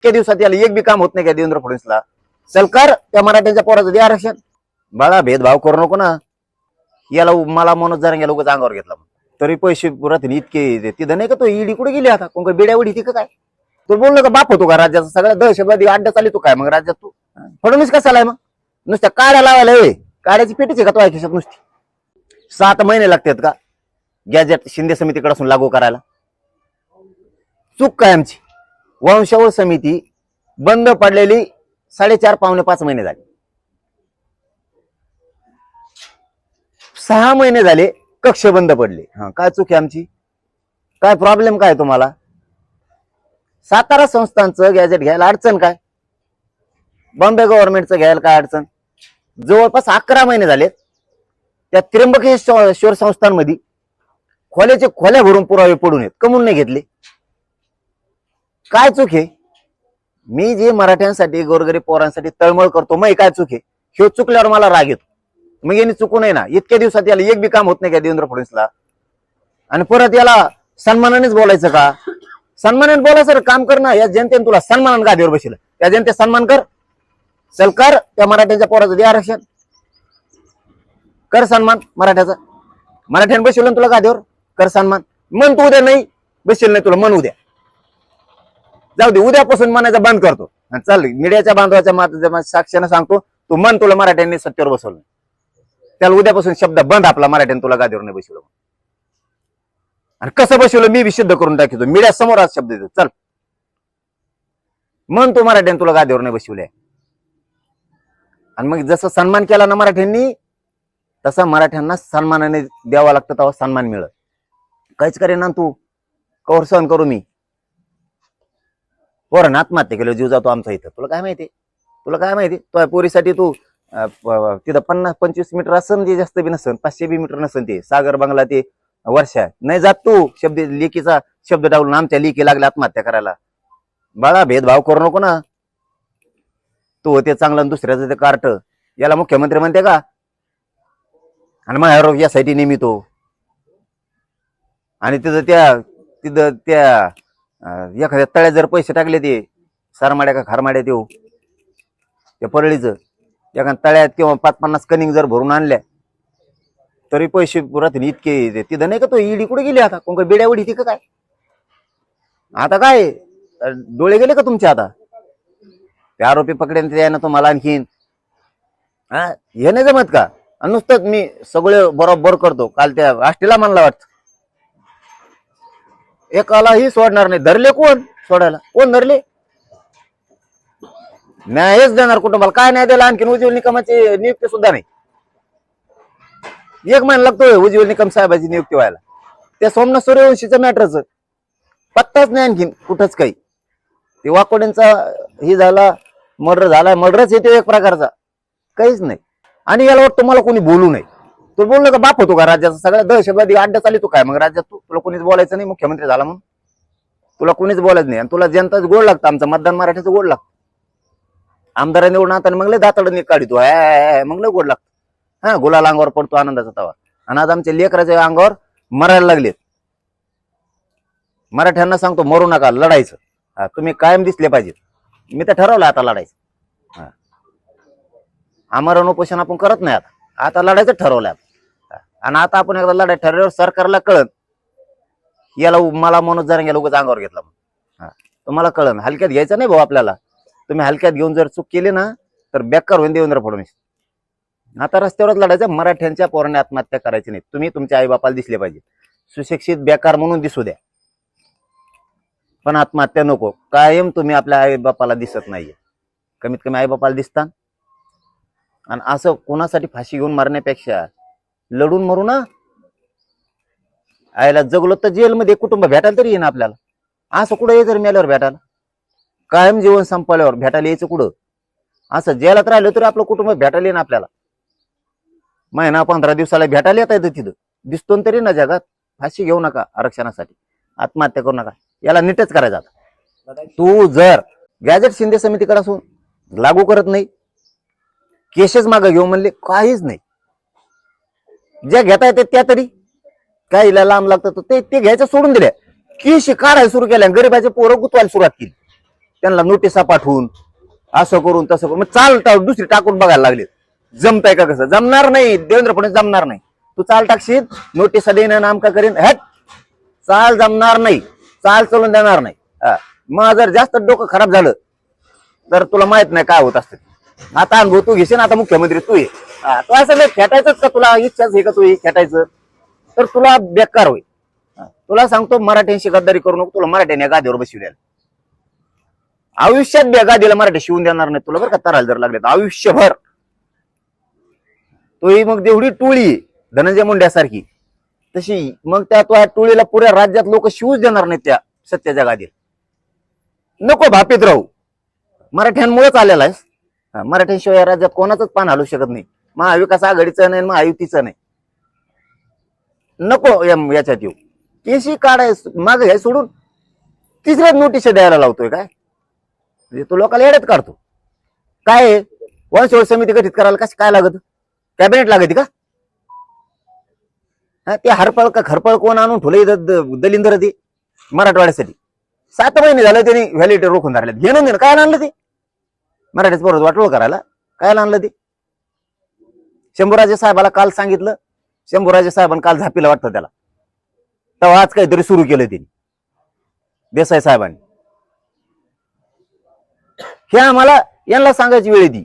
इतक्या दिवसात याला एक बी काम होत नाही का देवेंद्र फडणवीसला? सरकार त्या मराठ्यांच्या पोराचं दे आरक्षण. बाळा भेदभाव करू नको ना. याला मला मनोज या लोक अंगावर घेतला तरी पैसे राहतील इतके तिथं नाही का तो ईडी कुठे गेली आता? कोण बिड्या उडी तिथं काय? तो बोललो का बाप होतो का राज्याचा सगळ्या दहशतवादी अड्डा चालू तू काय मग राज्यात तू? फडणवीस कसा आहे मग? नुसत्या काड्या लावायला हे काड्याची पेटीच आहे का तो खिशात नुसती? सात महिने लागतात का? गॅजेट शिंदे समितीकडे असून लागू करायला. चूक काय आमची? वंशावळ समिती बंद पडलेली साडेचार पावणे पाच महिने झाले. सहा महिने झाले कक्ष बंद पडले. हा काय चूक आहे आमची? काय प्रॉब्लेम काय तुम्हाला? सातारा संस्थांचं गॅजेट घ्यायला अडचण काय? बॉम्बे गव्हर्नमेंटचं घ्यायला काय अडचण? जवळपास अकरा महिने झालेत. त्या त्र्यंबकेश्वर संस्थांमध्ये खोल्याचे खोल्या भरून पुरावे पडून आहेत. कमून नाही घेतले. काय चूक आहे? मी जे मराठ्यांसाठी गोरगरीब पोरांसाठी तळमळ करतो मग काय चूक आहे? ह्यो चुकल्यावर मला राग येतो. मग यांनी चुकू नये ना इतक्या दिवसात याला एक बी काम होत नाही का देवेंद्र फडणवीसला? आणि परत याला सन्मानानेच बोलायचं का? सन्मानाने बोला सर काम कर ना या जनतेने तुला सन्मानाने गादीवर बसेल त्या जनते सन्मान कर. चल कर. त्या मराठ्यांच्या पोराचं दे आरक्षण. कर सन्मान मराठ्याचा. मराठ्याने बसवलं ना तुला गादीवर? कर सन्मान. मन तू उद्या नाही बसेल नाही तुला मन उद्या. जाऊ दे उद्यापासून म्हणायचं बंद करतो. आणि चल मीडियाच्या बांधवाच्या मात साक्षीनं सांगतो तू मन तुला मराठ्यांनी सत्तेवर बसवलं त्याला उद्यापासून शब्द बंद आपला मराठ्याने तुला गादीवर नाही बसवलं. आणि कसं बसवलं? मी विशुद्ध करून टाकतो. मीडिया समोर आज शब्द देतो. चल. मन तू मराठ्याने तुला गादीवर नाही बसवले आणि मग जसं सन्मान केला ना मराठ्यांनी तसा मराठ्यांना सन्मानाने द्यावा लागतं तेव्हा सन्मान मिळत काहीच करे ना तू. कवर सहन करू मी. पोरानं आत्महत्या केलं जीव जातो आमचा इथं. तुला काय माहिती? तुला काय माहिती? तो पोरीसाठी तू तिथं पन्नास पंचवीस मीटर असन ते जास्त बी नसन पाचशे बी मीटर नसन ते. सागर बंगला ते वर्षा. नाही जात तू. शब्द लेकीचा शब्द डावलून आमच्या लेकी लागल्या आत्महत्या करायला. बाळा भेदभाव करू नको ना. तू होते चांगलं दुसऱ्याचं ते कार्ट. याला मुख्यमंत्री म्हणते का? आणि मग यासाठी नेमितो आणि तिथं त्या तिथं त्या अं, एखाद्या तळ्यात जर पैसे टाकले ते सारमाड्या का खारमाड्यात येऊ त्या परळीचं. एखाद्या तळ्यात किंवा पाच पन्नास कनिंग जर भरून आणल्या तरी पैसे पुरत इतके. येते. तिथं नाही का तो ईडी कुठे गेली आता? कोण बिड्या उडी ती का काय? आता काय? अं, डोळे गेले का तुमचे आता? ते आरोपी पकडेन ते ना तुम्हाला आणखीन. हा? हे नाही जमत का? आणि नुसतंच मी सगळे बरोबर करतो. काल त्या आष्टीला म्हणला वाटतं. एकालाही सोडणार नाही. धरले कोण सोडायला? कोण धरले? न्यायच देणार कुटुंबाला. काय नाही द्यायला? आणखीन उज्ज्वल निकमाची नियुक्ती सुद्धा नाही. एक महिना लागतोय उज्ज्वल निकम साहेबाची नियुक्ती व्हायला. त्या सोमनाथ सूर्यवंशीचं मॅटरच पत्ताच नाही आणखीन कुठंच काही. ते वाकोड्यांचा ही झाला मर्डर झाला. मर्डरच येते एक प्रकारचा. काहीच नाही. आणि याला वाटतं मला कोणी बोलू नये. तू बोललो का बाप होतो का राज्याचा? सगळ्या दहशतवादी अड्डा चालू तू काय? मग राज्यात तू तुला कोणीच बोलायचं नाही मुख्यमंत्री झाला म्हणून. तुला कोणीच बोलायचं नाही. आणि तुला जनताच गोड लागतं. आमचं मतदान मराठीचं गोड लागतं. आमदार निवडून आता मग लय दाताडून काढतो आहे मग लय गोड लागतं. हा गुलाल अंगावर पडतो आनंदाचा तवा. आणि आज आमच्या लेकराच्या अंगावर मरायला लागलेत. मराठ्यांना सांगतो मरू नका लढायचं. हा, तुम्ही कायम दिसले पाहिजेत. मी तर ठरवलं आता लढायचं. हा. आमरण उपोषण आपण करत नाही आता. आता लढायचं ठरवलं आता. आणि आता आपण एकदा लढाई ठरवल्यावर सरकारला कळत याला मला मनोज जरांगे लोक अंगावर घेतला हा. तुम्हाला कळन. हलक्यात घ्यायचं नाही भाऊ आपल्याला. तुम्ही हलक्यात घेऊन जर चूक केली ना तर बेकार होईन देवेंद्र फडणवीस. आता रस्त्यावरच लढायचं मराठ्यांच्या पोराने आत्महत्या करायची नाही. तुम्ही तुमच्या आईबापाला दिसले पाहिजे सुशिक्षित बेकार म्हणून दिसू द्या. पण आत्महत्या नको. कायम तुम्ही आपल्या आईबापाला दिसत नाहीये. कमीत कमी आईबापाला दिसता. आणि असं कोणासाठी फाशी घेऊन मारण्यापेक्षा लढून मरू ना. आईला जगलो तर जेलमध्ये कुटुंब भेटायला तरी येईन आपल्याला. असं कुठं यायचं जर मेल्यावर भेटायला? कायम जीवन संपल्यावर भेटायला यायचं कुठं? असं जेलात राहिलं तरी आपलं कुटुंब भेटायला येईन आपल्याला. महिना पंधरा दिवसाला भेटायला येता येतं तिथं. दिसतो तरी ना जगात. फाशी घेऊ नका आरक्षणासाठी. आत्महत्या करू नका. याला नीटच करायचं आता. तू जर गॅजेट शिंदे समितीकडे असून लागू करत नाही केसेस मागे घेऊ म्हणले काहीच नाही. ज्या घेता येते त्या तरी. काहीला लांब लागतं तर ते ते घ्यायचं सोडून दिल्या केशी काढायला सुरू केल्या गरिबाचे पोरं गुतवायला सुरुवात केली. त्यांना नोटिसा पाठवून असं करून तसं करून. मग चाल टा- दुसरी टाकून बघायला लागले. जमताय का कसं? जमणार नाही. देवेंद्र फडणवीस जमणार नाही. तू चाल टाकशील नोटिसा देणं नामका करीन. हट! चाल जमणार नाही. चाल चलून देणार नाही. हा. मग जर जास्त डोकं खराब झालं तर तुला माहीत नाही काय होत असतं. आता अनुभव तू घेशील आता मुख्यमंत्री तू ये. हा, तू असं नाही खेटायचंच का तुला? इच्छाच आहे का तू हे खेटायचं? तर तुला बेकार होईल. हा, तुला सांगतो मराठ्यांशी गद्दारी करू नको तुला मराठ्याने गादीवर बसवल्या आयुष्यात बे गादीला मराठी शिवून देणार नाही तुला बरं का? तरायला जर लागले आयुष्यभर. तो ही मग जेवढी टोळी धनंजय मुंड्यासारखी. तशी मग त्या तो टोळीला पुऱ्या राज्यात लोक शिवूच देणार नाहीत त्या सत्याच्या गादीला. नको भापीत राहू. मराठ्यांमुळेच आलेला आहेस. हा, मराठ्यांशिवाय या राज्यात कोणाचंच पान हलू शकत नाही. महाविकास आघाडीचं नाही महायुतीचं नाही. नको याच्यात येऊ. केसी काढाय माग हे सोडून तिसऱ्याच नोटीस द्यायला लावतोय काय? म्हणजे तो लोकांना येड्यात काढतो. काय आहे? वंशवळ समिती गठीत करायला कशी काय लागत? कॅबिनेट लागते का? ते हरपळ का खरपळ कोण आणून ठोले द- दलिंदर ते? मराठवाड्यासाठी. सात महिने झाले त्यांनी व्हॅलिडिटी रोखून धरले घेणं देणं काय आणलं ते? मराठीच बरोबर वाटोळ करायला. काय आणलं ते? शंभूराजे साहेबाला काल सांगितलं. शंभूराजे साहेबांनी काल झापीला वाटतं त्याला. तेव्हा आज काहीतरी सुरू केलं तिने. देसाई साहेबांनी. हे आम्हाला यांना सांगायची वेळ येते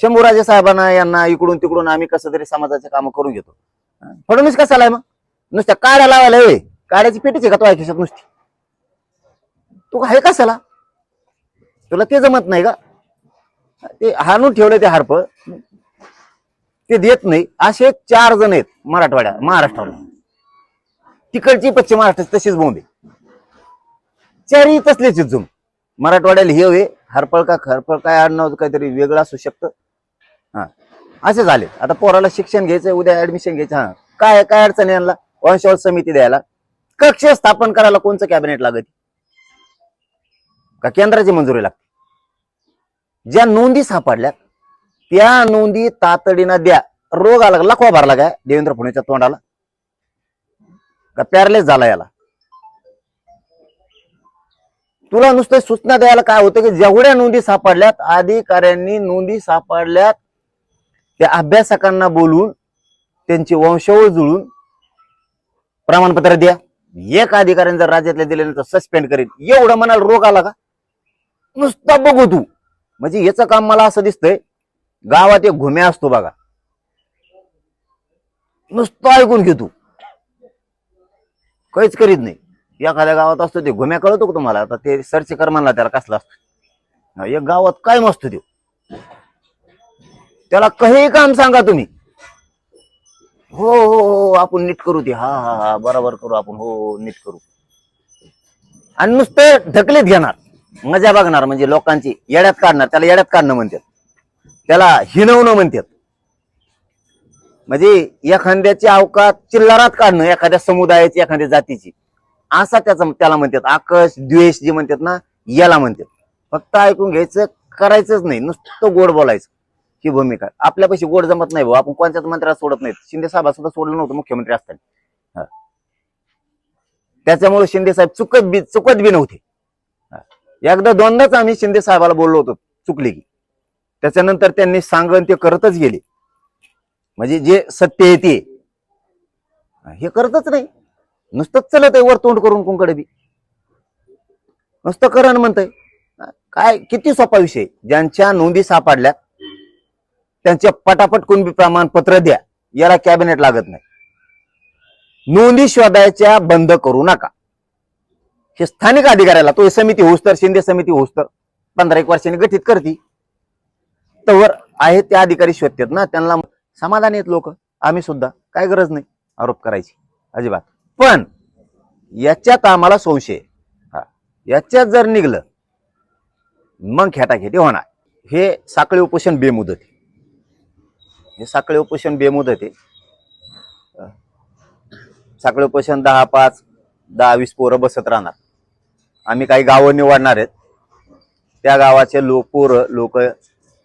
शंभूराजे साहेबांना यांना इकडून तिकडून आम्ही कसं तरी समाजाचे काम करून घेतो. फडणवीस कसाला मग? नुसत्या काड्या लावायला वे काड्याची पेटीच आहे का तो खिशात नुसती? तू आहे कशाला? तुला ते जमत नाही का? ते हाणून ठेवलं ते हारप. ते देत नाही. असे चार जण आहेत मराठवाड्या महाराष्ट्राला तिकडची पश्चिम महाराष्ट्राची तशीच बोंबे. चारही तसलेच आहेत मराठवाड्याला हे होय हरपळ का खरपळ काय आडनाव काहीतरी वेगळं असू शकतं. हा. असे झाले. आता पोराला शिक्षण घ्यायचं उद्या ऍडमिशन घ्यायचं. हा. काय काय अडचण आणला यांना? समिती द्यायला. कक्ष स्थापन करायला कोणचं कॅबिनेट लागत का केंद्राची मंजुरी लागते? ज्या नोंदी सापडल्या त्या नोंदी तातडीनं द्या. रोग आला लखवा भरला काय? देवेंद्र फुणेच्या तोंडाला. का पॅरलेस झाला याला? तुला नुसतं सूचना द्यायला काय होतं की जेवढ्या नोंदी सापडल्यात अधिकाऱ्यांनी नोंदी सापडल्यात त्या अभ्यासकांना बोलून त्यांची वंशवळ जुळून प्रमाणपत्र द्या. एक अधिकाऱ्याने जर राज्यातल्या दिले तर सस्पेंड करेल एवढं म्हणाल रोग आला का? नुसता बघू तू. म्हणजे याचं काम मला असं दिसतंय गावात एक घुम्या असतो बघा. नुसतं ऐकून घे तू. काहीच करीत नाही. एखाद्या गावात असतो ते घुम्या कळतो का तुम्हाला? आता ते सर्च कर म्हणला त्याला कसला असतो. एक गावात काय मस्त ते त्याला काही काम सांगा तुम्ही. हो, हो हो हो आपण नीट करू ते. हा हा हा बरोबर करू आपण. हो, हो नीट करू. आणि नुसते ढकलीत घेणार. मजा बघणार म्हणजे लोकांची येड्यात काढणार त्याला येड्यात काढणं म्हणतात. त्याला हिनवणं म्हणतात. म्हणजे एखाद्याची अवकात चिल्लारात काढणं एखाद्या समुदायाची एखाद्या जातीची. असा त्याचा त्याला म्हणतात. आकश द्वेष जे म्हणतात ना याला म्हणतात. फक्त ऐकून घ्यायचं करायचंच नाही. नुसतं गोड बोलायचं ही भूमिका. आपल्यापाशी गोड जमत नाही भाऊ. आपण कोणत्याच मंत्र्याला सोडत नाहीत. शिंदे साहेब सुद्धा सोडलं नव्हतं मुख्यमंत्री असताना. त्याच्यामुळे शिंदे साहेब चुकत बी चुकत बी नव्हते. एकदा दोनदाच आम्ही शिंदे साहेबाला बोललो होतो चुकले की. त्याच्यानंतर त्यांनी सांगण ते करतच गेले. म्हणजे जे सत्य आहे ते. हे करतच नाही. नुसतंच चलत आहे वर तोंड करून कुंकडे बी. नुसतं करण म्हणतंय. काय किती सोपा विषय. ज्यांच्या नोंदी सापडल्या त्यांच्या पटापट कुणबी प्रमाणपत्र द्या. याला कॅबिनेट लागत नाही. नोंदी शोधायच्या बंद करू नका. हे स्थानिक अधिकाऱ्याला तो समिती होस्तर शिंदे समिती होस्तर पंधरा एक वर्षांनी गठीत करती. तर आहे ते अधिकारी शोधतात ना त्यांना समाधान येत लोक. आम्ही सुद्धा. काय गरज नाही आरोप करायची. अजिबात. पण याच्यात आम्हाला संशय हा. याच्यात जर निघलं मग खेटाखेटी होणार. हे साखळी उपोषण बेमुदत हे साखळी उपोषण बेमुदत आहे. साखळी उपोषण दहा पाच दहा वीस पोरं बसत राहणार. आम्ही काही गावं निवडणार आहेत. त्या गावाचे लोक पोरं लोक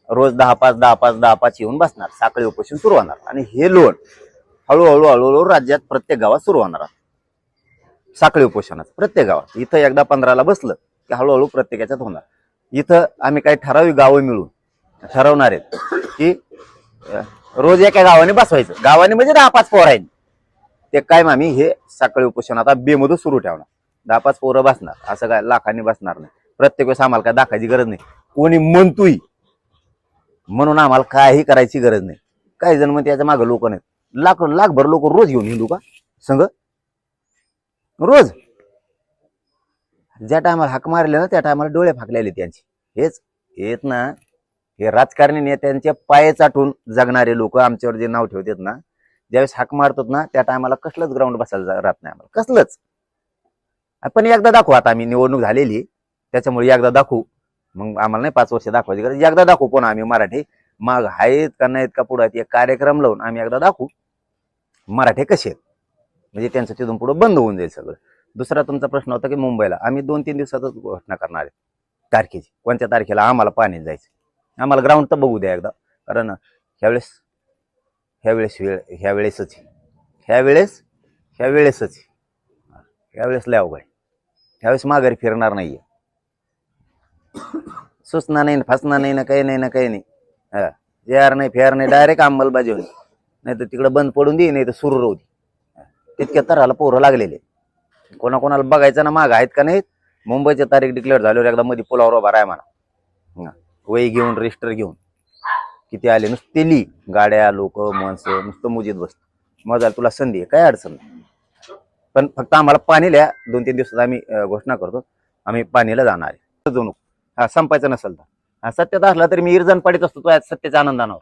रोज दहा पाच दहा पाच दहा पाच येऊन बसणार. साखळी उपोषण सुरू होणार. आणि हे लोन हळूहळू हळूहळू राज्यात प्रत्येक गावात सुरू होणार साखळी उपोषणाचं प्रत्येक गावात. इथं एकदा पंधराला बसलं की हळूहळू प्रत्येकाच्यात होणार. इथं आम्ही काही ठराविक गावं मिळून ठरवणार आहेत की रोज एका गावाने बसवायचं. गावाने म्हणजे दहा पाच पोर आहेत. ते काय आम्ही हे साखळी उपोषण आता बेमधून सुरू ठेवणार. दहा पाच पोरं बसणार. असं काय लाखांनी बसणार नाही. प्रत्येक वेळेस आम्हाला काय दाखायची गरज नाही. कोणी म्हणतोय म्हणून आम्हाला काही करायची गरज नाही. काही जण म्हणते याच्या मागे लोक नाहीत. लाख लाखभर लोक रोज घेऊन हिंदू का? संघ रोज. ज्या टायमाला हाक मारले ना त्या टायमाला डोळे फाकलेले त्यांचे. हेच येत ना. हे राजकारणी नेत्यांच्या पाय चाटून जगणारे लोक आमच्यावर जे नाव ठेवतात ना ज्यावेळेस हाक मारतात ना त्या टायमाला कसलंच ग्राउंड बसायला जा- राहत नाही आम्हाला. कसलंच. पण एकदा दाखवू आता आम्ही निवडणूक झालेली त्याच्यामुळे एकदा दाखवू. मग आम्हाला नाही पाच वर्ष दाखवायची गरज. एकदा दाखवू पण आम्ही मराठी. माग आहेत का नाहीत का पुढे एक कार्यक्रम लावून आम्ही एकदा दाखवू. मराठी कसे आहेत? म्हणजे त्यांचं तिथून पुढं बंद होऊन जाईल सगळं. दुसरा तुमचा प्रश्न होता की मुंबईला. आम्ही दोन तीन दिवसातच घोषणा करणार आहे. तारखेची. कोणत्या तारखेला? आम्हाला पाणी जायचं. आम्हाला ग्राउंड तर बघू द्या एकदा. कारण ह्यावेळेस ह्यावेळेस वेळ ह्यावेळेसच. ह्यावेळेस ह्यावेळेसच. वेळेसच ह्यावेळेस लय अवघड ह्यावेळेस माघारी फिरणार नाही आहे सुचना नाही फसना नाही ना काही नाही ना काही नाही. हा यार नाही फेर नाही डायरेक्ट अंमलबाजी नाही तर तिकडं बंद पडून दे नाही तर सुरू राहू दे. तितक्या तराला पोरं लागलेले कोणाकोणाला बघायचं ना माग आहेत का नाहीत? मुंबईची तारीख डिक्लेअर झाल्यावर एकदा मध्ये पुलावर उभा राहा म्हणा. वही घेऊन रजिस्टर घेऊन. किती आले? नुसते ली. गाड्या लोक माणसं नुसतं मुजीत बसत. मजा तुला संधी आहे काय अडचण नाही. पण फक्त आम्हाला पाणी लिहा. दोन तीन दिवसात आम्ही घोषणा करतो. आम्ही पाणीला जाणार आहे. जणू हा संपायचं नसेल तर. हा सत्यात असला तरी मी इरजण पाडीत असतो तो सत्याच्या आनंदानावर.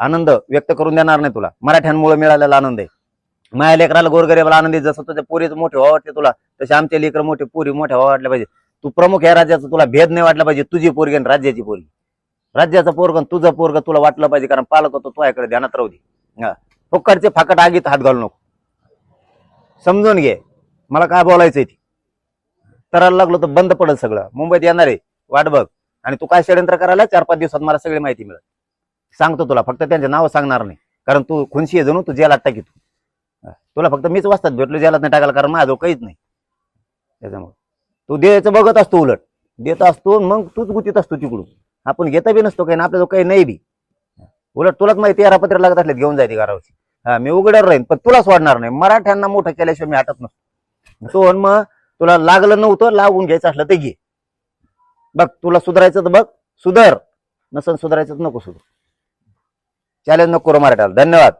आनंद व्यक्त करून देणार नाही तुला. मराठ्यांमुळे मिळालेला आनंद आहे. माझ्या लेकराला गोरगरीबाला आनंद जसं तुझ्या पोरीच मोठे व्हावं वाटते तुला तसे आमचे लेकर मोठे पोरी मोठ्या व्हावं वाटल्या पाहिजे. तू प्रमुख या राज्याचा तुला भेद नाही वाटला पाहिजे. तुझी पोरगी आणि राज्याची पोरगी. राज्याचा पोरग तुझं पोरग तुला वाटलं पाहिजे. कारण पालक होतो तुझ्याकडे ध्यानात राहू दे. हा. फुक्कडचे फाकट आगीत हात घालू नको. समजून घे. मला काय बोलायचंय ती. तरायला लागलो तर बंद पडेल सगळं. मुंबईत येणार आहे वाट बघ. आणि तू काय षडयंत्र करायला चार पाच दिवसात मला सगळी माहिती मिळत सांगतो तुला फक्त त्यांचे नाव सांगणार नाही. कारण तू खुनशी आहे जणू तू जेलात टाकी तू. तुला फक्त मीच वाचतात भेटलो जेलात नाही टाकायला कारण माझं काहीच नाही. त्याच्यामुळे. तू द्यायचं बघत असतो उलट. देत असतो मग तूच गुतीत असतो तिकडून. आपण घेता बी नसतो काही ना आपल्या काही नाही बी. उलट तुलाच माहिती यारापत्र लागत असले घेऊन जायची घरावरची हा मी उघड्यावर राहीन पण तुला सोडणार नाही. मराठ्यांना मोठं केल्याशिवाय मी हटत नसतो. तो मग तुला लागलं नव्हतं लागून घ्यायचं असलं ते घे. बघ तुला सुधारायचं तर बघ. सुधर. नसन सुधारायचं तर नको सुधर. चॅलेंज नको करू मराठ्याला. धन्यवाद.